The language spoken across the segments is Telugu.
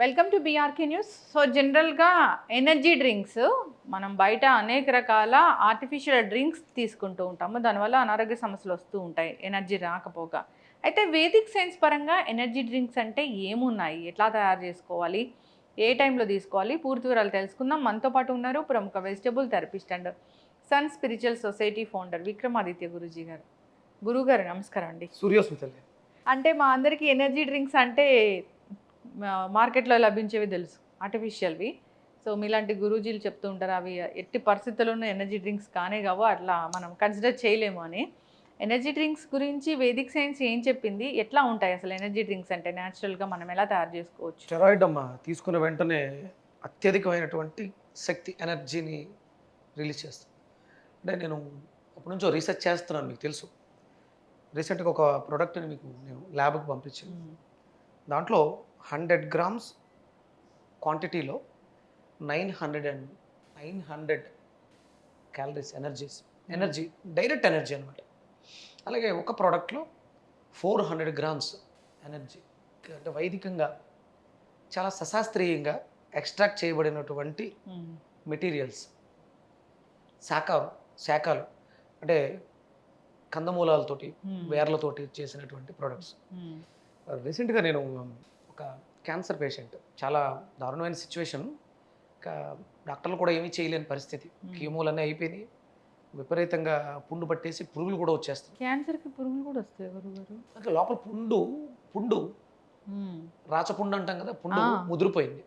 Welcome to BRK news so జనరల్గా ఎనర్జీ డ్రింక్స్ మనం బయట అనేక రకాల ఆర్టిఫిషియల్ డ్రింక్స్ తీసుకుంటూ ఉంటాము. దానివల్ల అనారోగ్య సమస్యలు వస్తూ ఉంటాయి ఎనర్జీ రాకపోగా అయితే వేదిక్ సైన్స్ పరంగా ఎనర్జీ డ్రింక్స్ అంటే ఏమున్నాయి? ఎట్లా తయారు చేసుకోవాలి? ఏ టైంలో తీసుకోవాలి? పూర్తి వివరాలు తెలుసుకుందాం. మనతో పాటు ఉన్నారు ప్రముఖ vegetable therapist and sun spiritual society founder Vikramaditya Guruji గారు. గురుగారు నమస్కారం అండి. సూర్యోస్మితలే అంటే మా అందరికీ ఎనర్జీ డ్రింక్స్ అంటే మార్కెట్లో లభించేవి తెలుసు ఆర్టిఫిషియల్వి సో మీలాంటి గురూజీలు చెప్తూ ఉంటారు అవి ఎట్టి పరిస్థితుల్లోనూ ఎనర్జీ డ్రింక్స్ కానే కావు అట్లా మనం కన్సిడర్ చేయలేము అని. ఎనర్జీ డ్రింక్స్ గురించి వేదిక్ సైన్స్ ఏం చెప్పింది? ఎట్లా ఉంటాయి అసలు ఎనర్జీ డ్రింక్స్ అంటే? న్యాచురల్గా మనం ఎలా తయారు చేసుకోవచ్చు? స్టెరాయిడ్ అమ్మ తీసుకున్న వెంటనే అత్యధికమైనటువంటి శక్తి ఎనర్జీని రిలీజ్ చేస్తుంది. అంటే నేను అప్పటి నుంచో రీసెర్చ్ చేస్తున్నాను మీకు తెలుసు. రీసెంట్గా ఒక ప్రోడక్ట్ని మీకు నేను ల్యాబ్కి పంపించాను. దాంట్లో హండ్రెడ్ గ్రామ్స్ క్వాంటిటీలో nine hundred and nine hundred calories energies energy direct energy అనమాట అలాగే ఒక ప్రోడక్ట్లో ఫోర్ హండ్రెడ్ గ్రామ్స్ ఎనర్జీ అంటే వైదికంగా చాలా సశాస్త్రీయంగా ఎక్స్ట్రాక్ట్ చేయబడినటువంటి మెటీరియల్స్ శాఖలు శాఖలు. అంటే కందమూలాలతోటి వేర్లతోటి చేసినటువంటి ప్రొడక్ట్స్ రీసెంట్గా నేను ఒక క్యాన్సర్ పేషెంట్. చాలా దారుణమైన సిచ్యువేషన్. ఇంకా డాక్టర్లు కూడా ఏమీ చేయలేని పరిస్థితి. కీమోలన్నీ అయిపోయినాయి. విపరీతంగా పుండు పట్టేసి పురుగులు కూడా వచ్చేస్తాయి క్యాన్సర్కి పురుగులు కూడా వస్తాయి గురుగారు అంటే లోపల పుండు పుండు. రాచపుండు అంటాం కదా పుండు. ముదిరిపోయింది.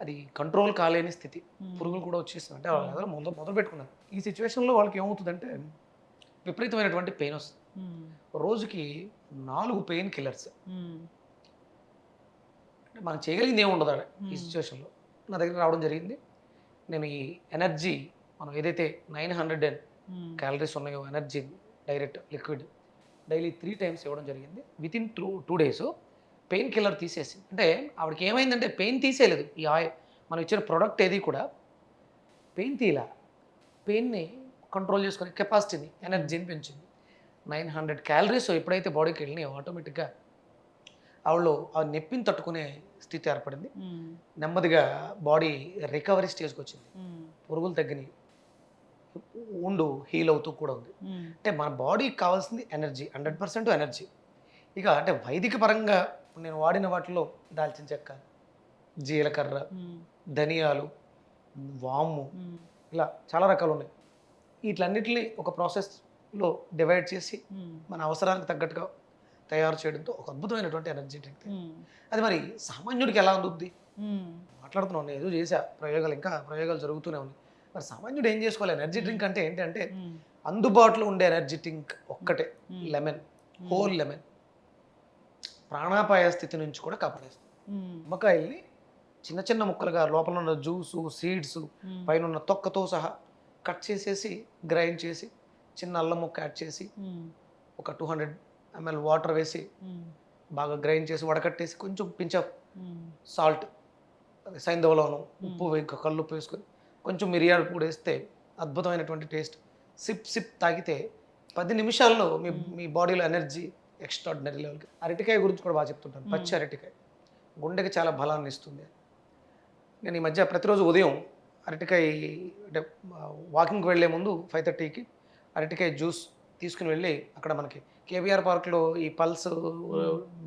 అది కంట్రోల్ కాలేని స్థితి. పురుగులు కూడా వచ్చేస్తుంది అంటే వాళ్ళు ఏదో మొదలు మొదలు పెట్టుకున్నారు. ఈ సిచ్యువేషన్లో వాళ్ళకి ఏమవుతుందంటే విపరీతమైనటువంటి పెయిన్ వస్తుంది. రోజుకి నాలుగు పెయిన్ కిల్లర్స్. అంటే మనం చేయగలిగింది ఏమి ఉండదు ఆడ ఈ. సిచ్యువేషన్లో నా దగ్గర రావడం జరిగింది. నేను ఈ ఎనర్జీ మనం ఏదైతే నైన్ హండ్రెడ్ అండ్ క్యాలరీస్ ఉన్నాయో energy direct liquid daily three times ఇవ్వడం జరిగింది. Within two two days painkiller తీసేసి అంటే ఆవిడకి ఏమైందంటే పెయిన్ తీసేయలేదు. ఈ ఆయిల్ మనం ఇచ్చిన ప్రోడక్ట్ ఏది కూడా పెయిన్ తీయలా. పెయిన్ని కంట్రోల్ చేసుకునే కెపాసిటీని ఎనర్జీని పెంచింది. నైన్ హండ్రెడ్ క్యాలరీస్ ఎప్పుడైతే బాడీకి వెళ్ళినాయో ఆటోమేటిక్గా ఆవిడలో ఆ నొప్పిని తట్టుకునే స్థితి ఏర్పడింది. నెమ్మదిగా బాడీ రికవరీ స్టేజ్కి వచ్చింది. పురుగులు తగ్గినాయి ఉండు హీల్ అవుతూ కూడా ఉంది. అంటే మన బాడీకి కావాల్సింది ఎనర్జీ హండ్రెడ్ పర్సెంట్ ఎనర్జీ. ఇక అంటే వైదిక పరంగా నేను వాడిన వాటిలో దాల్చిన చెక్క జీలకర్ర ధనియాలు వాము ఇలా చాలా రకాలు ఉన్నాయి. వీటిలన్నిటిని ఒక ప్రాసెస్లో డివైడ్ చేసి మన అవసరానికి తగ్గట్టుగా తయారు చేయడంతో ఒక అద్భుతమైనటువంటి ఎనర్జీ డ్రింక్ అది మరి సామాన్యుడికి ఎలా అందుద్ది మాట్లాడుతున్నాను నేను ఏదో చేసా ప్రయోగాలు ఇంకా ప్రయోగాలు జరుగుతూనే ఉన్నాయి. మరి సామాన్యుడు ఏం చేసుకోవాలి? ఎనర్జీ డ్రింక్ అంటే ఏంటంటే అందుబాటులో ఉండే ఎనర్జీ డ్రింక్ ఒక్కటే లెమన్ హోల్ లెమన్ ప్రాణాపాయ స్థితి నుంచి కూడా కాపాడేస్తుంది. నిమ్మకాయల్ని చిన్న చిన్న ముక్కలుగా లోపల ఉన్న జ్యూసు సీడ్స్ పైన ఉన్న తొక్కతో సహా కట్ చేసేసి గ్రైండ్ చేసి చిన్న అల్లం ముక్క యాడ్ చేసి ఒక టూ హండ్రెడ్ ఎంఎల్ వాటర్ వేసి బాగా గ్రైండ్ చేసి వడకట్టేసి కొంచెం పించప్ సాల్ట్ అదే సైంధవలోను ఉప్పు కళ్ళు ఉప్పు వేసుకొని కొంచెం మిరియాలు కూడా వేస్తే అద్భుతమైనటువంటి టేస్ట్. సిప్ సిప్ తాగితే పది నిమిషాల్లో మీ మీ బాడీలో ఎనర్జీ ఎక్స్ట్రాడినరీ లెవెల్కి. అరటికాయ గురించి కూడా బాగా చెప్తుంటాను. పచ్చి అరటికాయ. గుండెకి చాలా బలాన్ని ఇస్తుంది. నేను ఈ మధ్య ప్రతిరోజు ఉదయం అరటికాయ అంటే వాకింగ్కి వెళ్ళే ముందు ఫైవ్ థర్టీకి అరటికాయ జ్యూస్ తీసుకుని వెళ్ళి అక్కడ మనకి కేబీఆర్ పార్క్లో ఈ పల్స్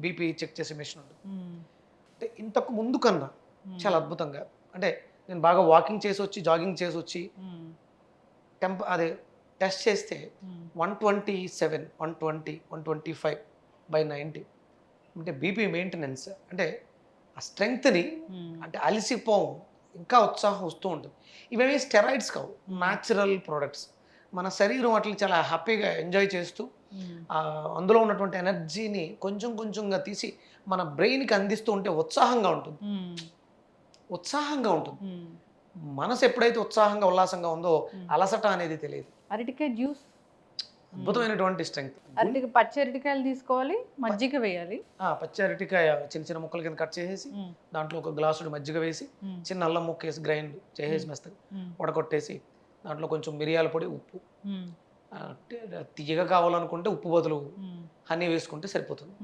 బీపీ చెక్ చేసే మెషిన్ ఉంటుంది అంటే ఇంతకు ముందు కన్నా చాలా అద్భుతంగా. అంటే నేను బాగా వాకింగ్ చేసి వచ్చి జాగింగ్ చేసి వచ్చి టెంప అదే టెస్ట్ చేస్తే one twenty seven one twenty one twenty five by ninety అంటే బీపీ మెయింటెనెన్స్ అంటే ఆ స్ట్రెంగ్త్ని అంటే అలసిపోం ఇంకా ఉత్సాహం వస్తూ ఉంటుంది. ఇవేమి స్టెరాయిడ్స్ కావు న్యాచురల్ ప్రోడక్ట్స్. మన శరీరం వాటిని చాలా హ్యాపీగా ఎంజాయ్ చేస్తూ అందులో ఉన్నటువంటి ఎనర్జీని కొంచెం కొంచెంగా తీసి మన బ్రెయిన్కి అందిస్తూ ఉంటే ఉత్సాహంగా ఉంటుంది. ఉత్సాహంగా ఉంటుంది. మనసు ఎప్పుడైతే ఉత్సాహంగా ఉల్లాసంగా ఉందో అలసట అనేది తెలియదు. అరటికాయ జ్యూస్? అద్భుతమైనటువంటి స్ట్రెంగ్త్. అరటికి పచ్చి అరటికాయలు తీసుకోవాలి మజ్జిగ వేయాలి. పచ్చి అరటికాయ చిన్న చిన్న ముక్కల కింద కట్ చేసేసి దాంట్లో ఒక గ్లాసుడు మజ్జిగ వేసి చిన్న అల్లం ముక్క వేసి గ్రైండ్ చేసేసి మెస్తగా వడకొట్టేసి దాంట్లో కొంచెం మిరియాల పొడి ఉప్పు తీయగా కావాలనుకుంటే ఉప్పు బదులు హనీ వేసుకుంటే సరిపోతుంది.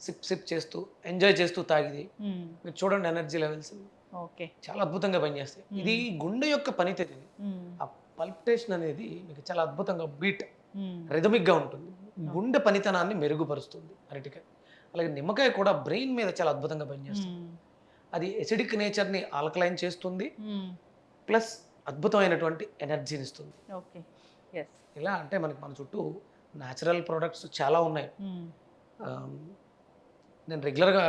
సిప్ సిప్ చేస్తూ ఎంజాయ్ చేస్తూ తాగిది. మీరు చూడండి ఎనర్జీ లెవెల్స్. ఓకే. చాలా అద్భుతంగా పనిచేస్తాయి. ఇది గుండె యొక్క పనితీరు. ఆ పల్పిటేషన్ అనేది మీకు చాలా అద్భుతంగా బీట్. రిథమిక్గా ఉంటుంది. గుండె పనితనాన్ని మెరుగుపరుస్తుంది అరటికాయ అలాగే నిమ్మకాయ కూడా బ్రెయిన్ మీద చాలా అద్భుతంగా పనిచేస్తుంది. అది ఎసిడిక్ నేచర్ని ఆల్కలైన్ చేస్తుంది. ప్లస్ అద్భుతమైనటువంటి ఎనర్జీని ఇస్తుంది. ఓకే. ఇలా అంటే మనకి మన చుట్టూ న్యాచురల్ ప్రోడక్ట్స్ చాలా ఉన్నాయి మ్మ్. ఆమ్, నేను రెగ్యులర్గా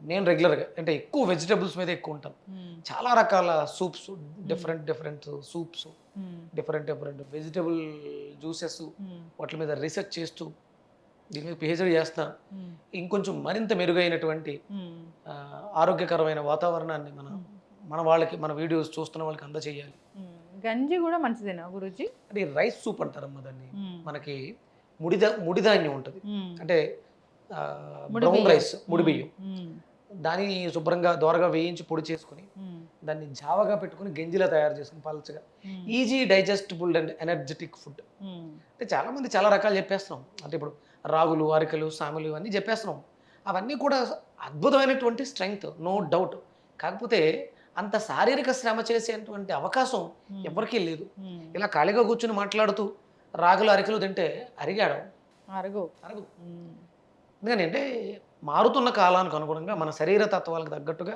నేను రెగ్యులర్గా అంటే ఎక్కువ వెజిటబుల్స్ మీద ఎక్కువ ఉంటాను మ్మ్. చాలా రకాల soups different different soups. Different different vegetable juices. వాటి మీద రీసెర్చ్ చేస్తూ దీని మీద పిహెచ్డి చేస్తాను మ్మ్. ఇంకొంచెం మరింత మెరుగైనటువంటి ఆరోగ్యకరమైన వాతావరణాన్ని మన మన వాళ్ళకి మన వీడియోస్ చూస్తున్న వాళ్ళకి అందచేయాలి మ్మ్. గంజి కూడా మంచిదేనా గురుజీ అంటే ఈ రైస్ సూప్ అంటారమ్మా దాన్ని. మనకి ముడిదా ముడిధాన్యం ఉంటుంది. అంటే బ్రౌన్. రైస్ ముడి బియ్యం మ్మ్. దానిని శుభ్రంగా దోరగా వేయించి పొడి చేసుకుని. దాన్ని జావగా పెట్టుకుని గంజిలా తయారు చేసుకుని పలచగా. Easy digestible and energetic food. అంటే చాలామంది చాలా రకాలు చెప్పేస్తున్నాం అంటే ఇప్పుడు రాగులు అరికలు సామెలు ఇవన్నీ చెప్పేస్తున్నాం అవన్నీ కూడా అద్భుతమైనటువంటి స్ట్రెంగ్త్ నో డౌట్ కాకపోతే అంత శారీరక శ్రమ చేసేటువంటి అవకాశం. ఎవరికీ లేదు. ఇలా ఖాళీగా కూర్చుని మాట్లాడుతూ రాగులు అరికలు తింటే అరిగాడు అరుగు అరగు అంటే మారుతున్న కాలానికి అనుగుణంగా మన శరీర తత్వాలకు తగ్గట్టుగా.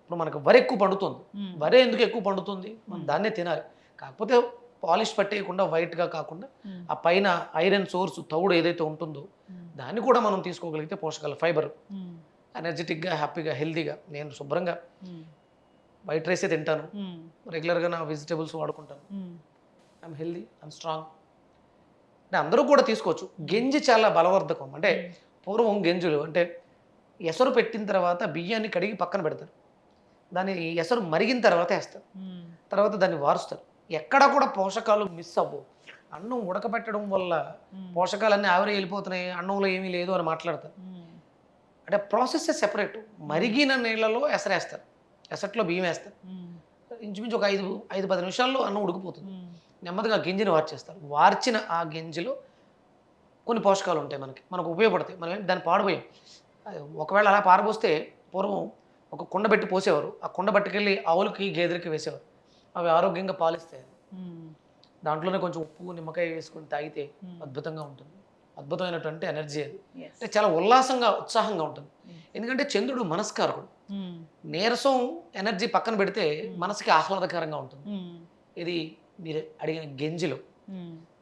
ఇప్పుడు మనకు వరి ఎక్కువ పండుతుంది. వరి ఎందుకు ఎక్కువ పండుతుంది మనం. దాన్నే తినాలి కాకపోతే పాలిష్ పట్టేయకుండా వైట్గా కాకుండా. ఆ పైన ఐరన్ సోర్స్ తౌడు ఏదైతే ఉంటుందో. దాన్ని కూడా మనం తీసుకోగలిగితే పోషకాలు ఫైబర్. ఎనర్జెటిక్గా హ్యాపీగా హెల్తీగా నేను శుభ్రంగా. వైట్ రైసే తింటాను. రెగ్యులర్గా నా vegetables వాడుకుంటాను. I'm healthy I'm strong. అంటే అందరూ కూడా తీసుకోవచ్చు. గెంజి చాలా బలవర్ధకం. అంటే పూర్వం గెంజులు అంటే ఎసరు పెట్టిన తర్వాత బియ్యాన్ని కడిగి పక్కన పెడతారు. దాన్ని ఎసరు మరిగిన తర్వాత వేస్తారు. తర్వాత దాన్ని వారుస్తారు. ఎక్కడా కూడా పోషకాలు మిస్ అవ్వవు. అన్నం ఉడకబెట్టడం వల్ల. పోషకాలన్నీ ఆవిరి వెళ్ళిపోతున్నాయి అన్నంలో ఏమీ లేదు అని మాట్లాడతారు. అంటే ప్రాసెస్ సెపరేట్. మరిగిన నీళ్ళలో ఎసరేస్తారు. ఎసట్లో బియ్యం వేస్తారు. ఇంచుమించు ఒక ఐదు ఐదు పది నిమిషాల్లో అన్నం ఉడికిపోతుంది మ్మ్. నెమ్మదిగా గింజని వార్చేస్తారు వార్చిన ఆ గింజలో కొన్ని పోషకాలు ఉంటాయి మనకి మనకు ఉపయోగపడతాయి మనం దాన్ని పాడుపోయాం అది ఒకవేళ అలా పారబోస్తే పూర్వం ఒక కుండ పెట్టి పోసేవారు ఆ కుండ పట్టుకెళ్ళి ఆవులకి గేదెలకి వేసేవారు అవి ఆరోగ్యంగా పాలిస్తాయి. దాంట్లోనే కొంచెం ఉప్పు నిమ్మకాయ వేసుకొని తాగితే. అద్భుతంగా ఉంటుంది అద్భుతమైనటువంటి ఎనర్జీ అది. అంటే చాలా ఉల్లాసంగా ఉత్సాహంగా ఉంటుంది. ఎందుకంటే చంద్రుడు మనస్కారకుడు. నీరసం ఎనర్జీ పక్కన పెడితే మనసుకి ఆహ్లాదకరంగా ఉంటుంది. మ్మ్. ఇది మీరు అడిగిన గెంజిలో.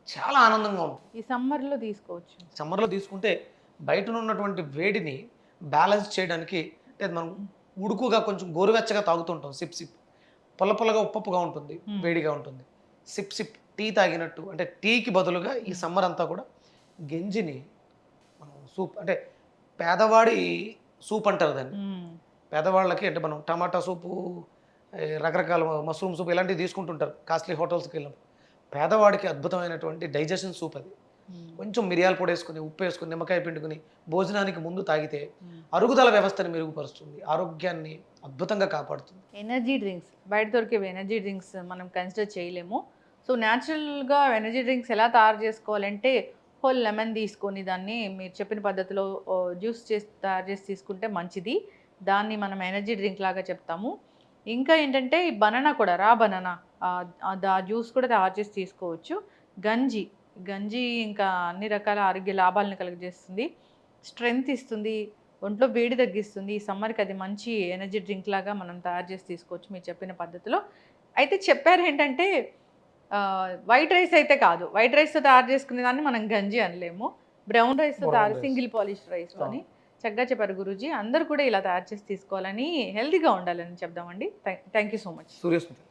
చాలా ఆనందంగా ఉంటుంది. ఈ సమ్మర్లో తీసుకోవచ్చు. సమ్మర్లో తీసుకుంటే బయట ఉన్నటువంటి వేడిని బ్యాలెన్స్ చేయడానికి అంటే మనం ఉడుకుగా కొంచెం గోరువెచ్చగా తాగుతుంటాం. SIP SIP. పొల్ల పొల్లగా ఉప్పప్పుగా ఉంటుంది. Hmm. వేడిగా ఉంటుంది. సిప్ సిప్ టీ తాగినట్టు అంటే టీకి బదులుగా ఈ సమ్మర్ అంతా కూడా గెంజిని మనం సూప్ అంటే పేదవాడి సూప్ అంటారు దాన్ని. పేదవాళ్ళకి అంటే మనం టమాటా సూపు రకరకాల మష్రూమ్ సూప్ ఇలాంటివి తీసుకుంటుంటారు. కాస్ట్లీ హోటల్స్కి వెళ్ళినప్పుడు. పేదవాడికి అద్భుతమైనటువంటి డైజెషన్ సూప్ అది. కొంచెం మిరియాల పొడి వేసుకుని ఉప్పు వేసుకుని నిమ్మకాయ పిండుకుని భోజనానికి ముందు తాగితే. అరుగుదల వ్యవస్థని మెరుగుపరుస్తుంది. ఆరోగ్యాన్ని అద్భుతంగా కాపాడుతుంది. ఎనర్జీ డ్రింక్స్ బయట దొరికే ఎనర్జీ డ్రింక్స్ మనం కన్సిడర్ చేయలేము. సో న్యాచురల్గా ఎనర్జీ డ్రింక్స్ ఎలా తయారు చేసుకోవాలంటే హోల్ లెమన్ తీసుకొని దాన్ని మీరు చెప్పిన పద్ధతిలో జ్యూస్ చేసి తయారు చేసి తీసుకుంటే మంచిది. దాన్ని మనం ఎనర్జీ డ్రింక్ లాగా చెప్తాము. ఇంకా ఏంటంటే ఈ బనానా కూడా రా బనానా ఆ జ్యూస్ కూడా తయారు చేసి తీసుకోవచ్చు. గంజి గంజి ఇంకా అన్ని రకాల ఆరోగ్య లాభాలను కలుగజేస్తుంది. స్ట్రెంగ్త్ ఇస్తుంది ఒంట్లో వేడి తగ్గిస్తుంది. ఈ సమ్మర్కి అది మంచి ఎనర్జీ డ్రింక్ లాగా మనం తయారు చేసి తీసుకోవచ్చు మీరు చెప్పిన పద్ధతిలో. అయితే చెప్పారు ఏంటంటే వైట్ రైస్ అయితే కాదు. వైట్ రైస్తో తయారు చేసుకునే దాన్ని మనం గంజి అనలేము. బ్రౌన్ రైస్తో తయారు. సింగిల్ పాలిష్ రైస్ అని. చక్కగా చెప్పారు గురూజీ. అందరూ కూడా ఇలా తయారు చేసి తీసుకోవాలని హెల్తీగా ఉండాలని చెప్దామండి. Thank you so much. Suryasmriti.